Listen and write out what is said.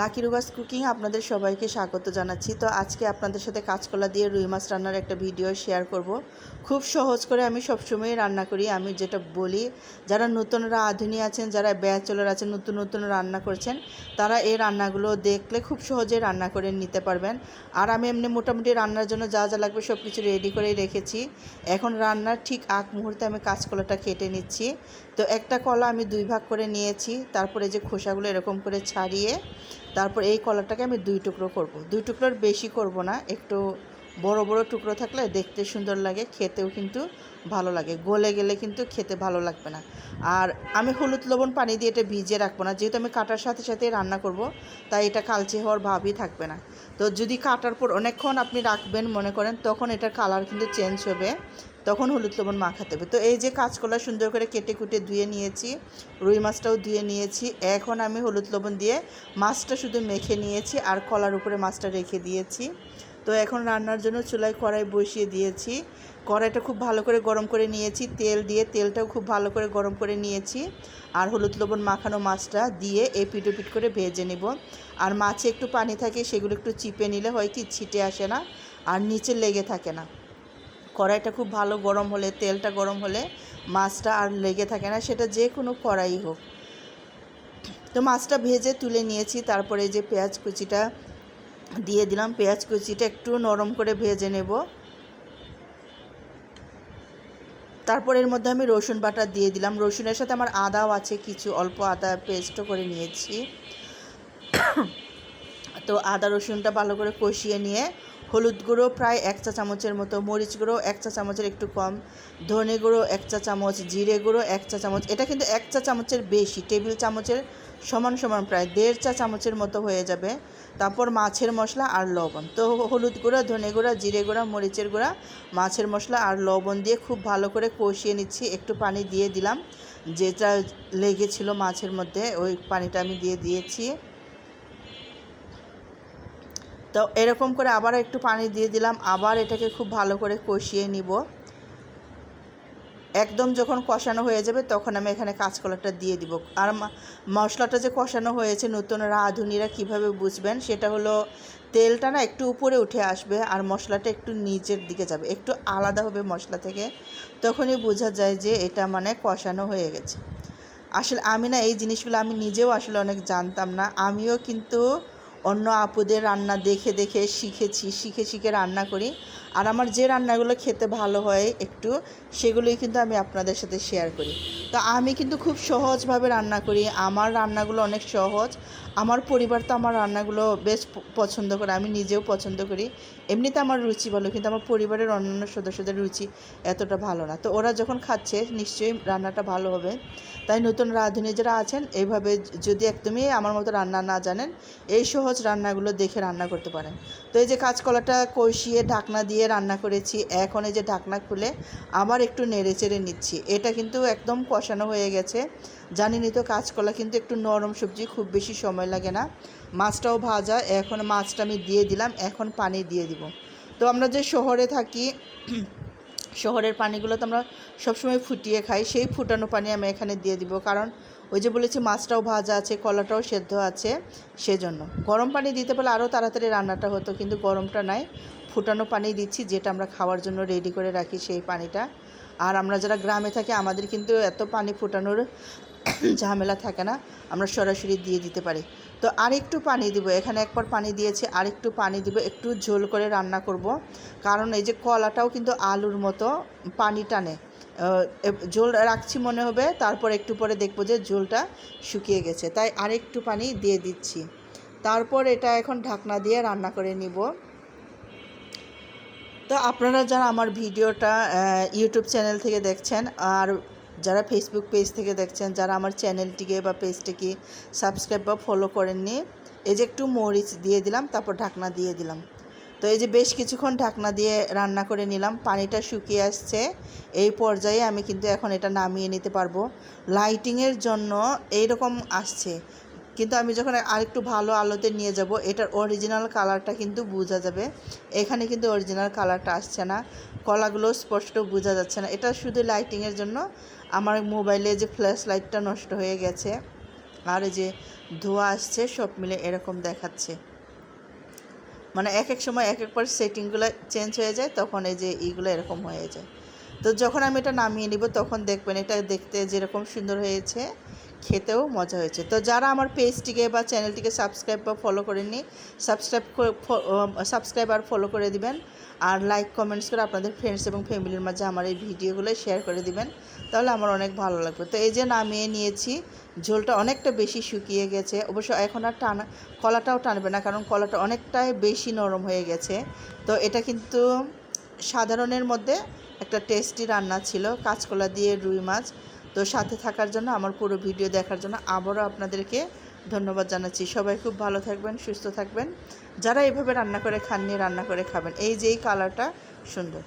Lucky রুবাস cooking আপনাদের সবাইকে স্বাগত জানাচ্ছি। তো আজকে আপনাদের সাথে কাঁচকলা দিয়ে রুই মাছ রান্নার একটা ভিডিও শেয়ার করব। খুব সহজ করে আমি সবসময় রান্না করি। আমি যেটা বলি, যারা নতুনরা, আধুনিক আছেন, যারা ব্যাচলর আছেন, নতুন নতুন রান্না করছেন, তারা এই রান্নাগুলো দেখলে খুব সহজে রান্না করে নিতে পারবেন। আর আমি এমনি মোটামুটি রান্নার জন্য যা যা লাগবে সব কিছু রেডি করেই রেখেছি। এখন রান্নার ঠিক আগ মুহূর্তে আমি কাঁচকলাটা কেটে নিচ্ছি। তো একটা কলা আমি দুই ভাগ করে নিয়েছি। তারপরে যে খোসাগুলো এরকম করে ছাড়িয়ে তারপর এই কলাটাকে আমি দুই টুকরো করব। দুই টুকরোর বেশি করব না, একটু বড় বড় টুকরো থাকলে দেখতে সুন্দর লাগে, খেতেও কিন্তু ভালো লাগে। গলে গেলে কিন্তু খেতে ভালো লাগবে না। আর আমি হলুদ লবণ পানি দিয়ে এটা ভিজিয়ে রাখব না, যেহেতু আমি কাটার সাথে সাথে রান্না করব, তাই এটা কালচে হওয়ার ভাবই থাকবে না। তো যদি কাটার পর অনেকক্ষণ আপনি রাখবেন মনে করেন, তখন এটার কালার কিন্তু চেঞ্জ হবে। তখন হলুদ লবণ মাখাতে হবে। তো এই যে কাঁচকলা সুন্দর করে কেটে কুটে ধুয়ে নিয়েছি, রুই মাছটাও ধুয়ে নিয়েছি, এখন আমি হলুদ লবণ দিয়ে মাছটা শুধু মেখে নিয়েছি আর কলার উপরে মাছটা রেখে দিয়েছি। তো এখন রান্নার জন্য চুলায় কড়াই বসিয়ে দিয়েছি। কড়াইটা খুব ভালো করে গরম করে নিয়েছি, তেল দিয়ে তেলটাও খুব ভালো করে গরম করে নিয়েছি আর হলুদ লবণ মাখানো মাছটা দিয়ে এপিট ওপিট করে ভেজে নেব। আর মাছে একটু পানি থাকে সেগুলো একটু চিপে নিলে হয় কি ছিটে আসে না আর নিচে লেগে থাকে না। কড়াইটা খুব ভালো গরম হলে, তেলটা গরম হলে মাছটা আর লেগে থাকে না, সেটা যে কোনো কড়াই হোক। তো মাছটা ভেজে তুলে নিয়েছি, তারপরে যে পেঁয়াজ কুচিটা দিয়ে দিলাম, পেঁয়াজ কুচিটা একটু নরম করে ভেজে নেব। তারপর এর মধ্যে আমি রসুন বাটা দিয়ে দিলাম, রসুনের সাথে আমার আদাও আছে, কিছু অল্প আদা পেস্টও করে নিয়েছি। তো আদা রসুনটা ভালো করে কষিয়ে নিয়ে হলুদ গুঁড়ো প্রায় এক চা চামচের মতো, মরিচ গুঁড়ো এক চা চামচের একটু কম, ধনে গুঁড়ো এক চা চামচ, জিরে গুঁড়ো এক চা চামচ। এটা কিন্তু এক চা চামচের বেশি, টেবিল চামচের সমান সমান প্রায় দেড় চা চামচের মতো হয়ে যাবে। তারপর মাছের মশলা আর লবণ। তো হলুদ গুঁড়া, ধনে গুঁড়া, জিরে গুঁড়া, মরিচের গুঁড়া, মাছের মশলা আর লবণ দিয়ে খুব ভালো করে কষিয়ে নিচ্ছি। একটু পানি দিয়ে দিলাম। যেটা লেগেছিল মাছের মধ্যে, ওই পানিটা আমি দিয়ে দিয়েছি। তো এরকম করে আবার একটু পানি দিয়ে দিলাম। আবার এটাকে খুব ভালো করে কষিয়ে নিব। একদম যখন কষানো হয়ে যাবে তখন আমি এখানে কাঁচকলাটা দিয়ে দিব। আর মশলাটা যে কষানো হয়েছে নতুন রাঁধুনিরা কীভাবে বুঝবেন, সেটা হলো তেলটা না একটু উপরে উঠে আসবে আর মশলাটা একটু নিচের দিকে যাবে। একটু আলাদা হবে মশলা থেকে। তখনই বোঝা যায় যে এটা মানে কষানো হয়ে গেছে। আসলে আমি না এই জিনিসগুলো আমি নিজেও আসলে অনেক জানতাম না। আমিও কিন্তু অন্য আপুদের রান্না দেখে দেখে শিখেছি শিখে শিখে রান্না করি। আর আমার যে রান্নাগুলো খেতে ভালো হয় একটু, সেগুলোই কিন্তু আমি আপনাদের সাথে শেয়ার করি। তো আমি কিন্তু খুব সহজভাবে রান্না করি। আমার রান্নাগুলো অনেক সহজ। আমার পরিবার তো আমার রান্নাগুলো বেশ পছন্দ করে, আমি নিজেও পছন্দ করি। এমনিতে আমার রুচি ভালো, কিন্তু আমার পরিবারের অন্যান্য সদস্যদের রুচি এতটা ভালো না। তো ওরা যখন খাচ্ছে, নিশ্চয়ই রান্নাটা ভালো হবে। তাই নতুন রাঁধুনি যারা আছেন এইভাবে যদি একদমই আমার মতো রান্না না জানেন, এই সহজ রান্নাগুলো দেখে রান্না করতে পারেন। তো এই যে কাঁচকলাটা কষিয়ে ঢাকনা দিয়ে রান্না করেছি। এখন এই যে ঢাকনা খুলে আবার একটু নেড়ে চেড়ে নিচ্ছি। এটা কিন্তু একদম কষানো হয়ে গেছে। জানিনি তো কাঁচকলা কিন্তু একটু নরম সবজি, খুব বেশি সময় লাগে না। মাছটাও ভাজা, এখন মাছটা আমি দিয়ে দিলাম, এখন পানি দিয়ে দিব। তো আমরা যে শহরে থাকি, শহরের পানিগুলো তো আমরা সবসময় ফুটিয়ে খাই, সেই ফুটানো পানি আমি এখানে দিয়ে দিব। কারণ ওই যে বলেছি, মাছটাও ভাজা আছে, কলাটাও সেদ্ধ আছে, সেজন্য। গরম পানি দিতে পারলে আরও তাড়াতাড়ি রান্নাটা হতো, কিন্তু গরমটা নাই। ফুটানো পানি দিচ্ছি, যেটা আমরা খাওয়ার জন্য রেডি করে রাখি সেই পানিটা। আর আমরা যারা গ্রামে থাকি, আমাদের কিন্তু এত পানি ফুটানোর ঝামেলা থাকে না, আমরা সরাসরি দিয়ে দিতে পারি। তো আরেকটু পানি দিব, এখানে একবার পানি দিয়েছি, আরেকটু পানি দিব, একটু ঝোল করে রান্না করব। কারণ এই যে কলাটাও কিন্তু আলুর মতো পানি টানে। ঝোল রাখছি মনে হবে, তারপর একটু পরে দেখব যে ঝোলটা শুকিয়ে গেছে। তাই আরেকটু পানি দিয়ে দিচ্ছি। তারপর এটা এখন ঢাকনা দিয়ে রান্না করে নিব। তো আপনারা যারা আমার ভিডিওটা ইউটিউব চ্যানেল থেকে দেখছেন আর যারা ফেসবুক পেজ থেকে দেখছেন, যারা আমার চ্যানেলটিকে বা পেজটিকে সাবস্ক্রাইব বা ফলো করেননি, এই যে একটু মরিচ দিয়ে দিলাম, তারপর ঢাকনা দিয়ে দিলাম। তো এই যে বেশ কিছুক্ষণ ঢাকনা দিয়ে রান্না করে নিলাম, পানিটা শুকিয়ে আসছে, এই পর্যায়ে আমি কিন্তু এখন এটা নামিয়ে নিতে পারব। লাইটিংয়ের জন্য এইরকম আসছে। কিন্তু আমি যখন আরেকটু ভালো আলোতে নিয়ে যাব, এটার অরিজিনাল কালারটা কিন্তু বোঝা যাবে। এখানে কিন্তু অরিজিনাল কালারটা আসছে না। কলাগুলো স্পষ্ট বোঝা যাচ্ছে না। এটা শুধু লাইটিংয়ের জন্য। আমার মোবাইলে যে ফ্ল্যাশ লাইটটা নষ্ট হয়ে গেছে, আর এই যে ধোয়া আসছে, সব মিলে এরকম দেখাচ্ছে। মানে এক এক সময় এক একবার সেটিংগুলো চেঞ্জ হয়ে যায়, তখন এই যে এইগুলো এরকম হয়ে যায়। তো যখন আমি এটা নামিয়ে নিব, তখন দেখবেন এটা দেখতে যেরকম সুন্দর হয়েছে খেতেও মজা হয়েছে। তো যারা আমার পেজটিকে বা চ্যানেলটিকে সাবস্ক্রাইব বা ফলো করেননি সাবস্ক্রাইব সাবস্ক্রাইব আর ফলো করে দিবেন। আর লাইক কমেন্টস করে আপনাদের ফ্রেন্ডস এবং ফ্যামিলির মাঝে আমার এই ভিডিওগুলো শেয়ার করে দিবেন। তাহলে আমার অনেক ভালো লাগবে। তো এই যে নামিয়ে নিয়েছি, ঝোলটা অনেকটা বেশি শুকিয়ে গেছে। অবশ্য এখন আর টানা, কলাটাও টানবে না, কারণ কলাটা অনেকটাই বেশি নরম হয়ে গেছে। তো এটা কিন্তু সাধারণের মধ্যে একটা টেস্টি রান্না ছিল, কাঁচকলা দিয়ে রুই মাছ। তো সাথে থাকার জন্য, আমার পুরো ভিডিও দেখার জন্য আবারও আপনাদেরকে ধন্যবাদ জানাচ্ছি। সবাই খুব ভালো থাকবেন, সুস্থ থাকবেন। যারা এভাবে রান্না করে খাননি, রান্না করে খাবেন। এই যে এই কালারটা সুন্দর।